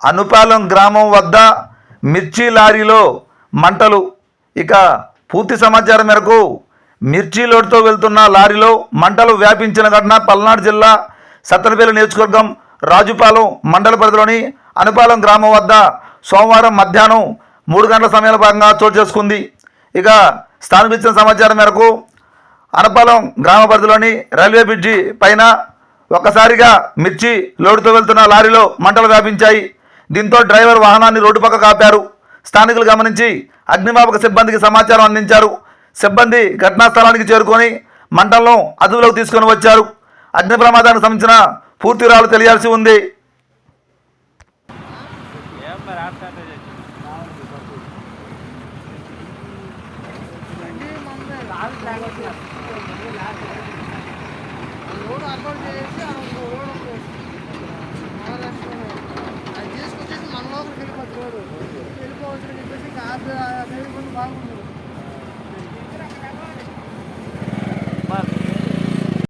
అనుపాలెం గ్రామం వద్ద మిర్చి లారీలో మంటలు. ఇక పూర్తి సమాచారం మేరకు మిర్చి లోడ్తో వెళ్తున్న లారీలో మంటలు వ్యాపించిన ఘటన పల్నాడు జిల్లా సత్తనపల్లి నియోజకవర్గం రాజుపాలెం మండల పరిధిలోని అనుపాలెం గ్రామం వద్ద సోమవారం మధ్యాహ్నం మూడు గంటల సమయాల భాగంగా చోటు చేసుకుంది. ఇక స్థానిక ఇచ్చిన సమాచారం మేరకు అనపాలెం గ్రామ పరిధిలోని రైల్వే బ్రిడ్జి పైన ఒక్కసారిగా మిర్చి లోడుతో వెళ్తున్న లారీలో మంటలు వ్యాపించాయి. దీంతో డ్రైవర్ వాహనాన్ని రోడ్డు పక్క కాపారు. స్థానికులు గమనించి అగ్నిమాపక సిబ్బందికి సమాచారం అందించారు. సిబ్బంది ఘటనా స్థలానికి చేరుకొని మంటలను అదుపులోకి తీసుకొని వచ్చారు. అగ్ని ప్రమాదానికి సంబంధించిన పూర్తి వివరాలు తెలియాల్సి ఉంది. చేసి ఆ ఇంకో రోడ్ ఉంది మహారాష్ట్రలో అది చేసుకొచ్చేసి మన లోపలికి వెళ్ళిపోతుంది రోడ్డు వెళ్ళిపోవచ్చు అని చెప్పేసి కాదు బాగుంది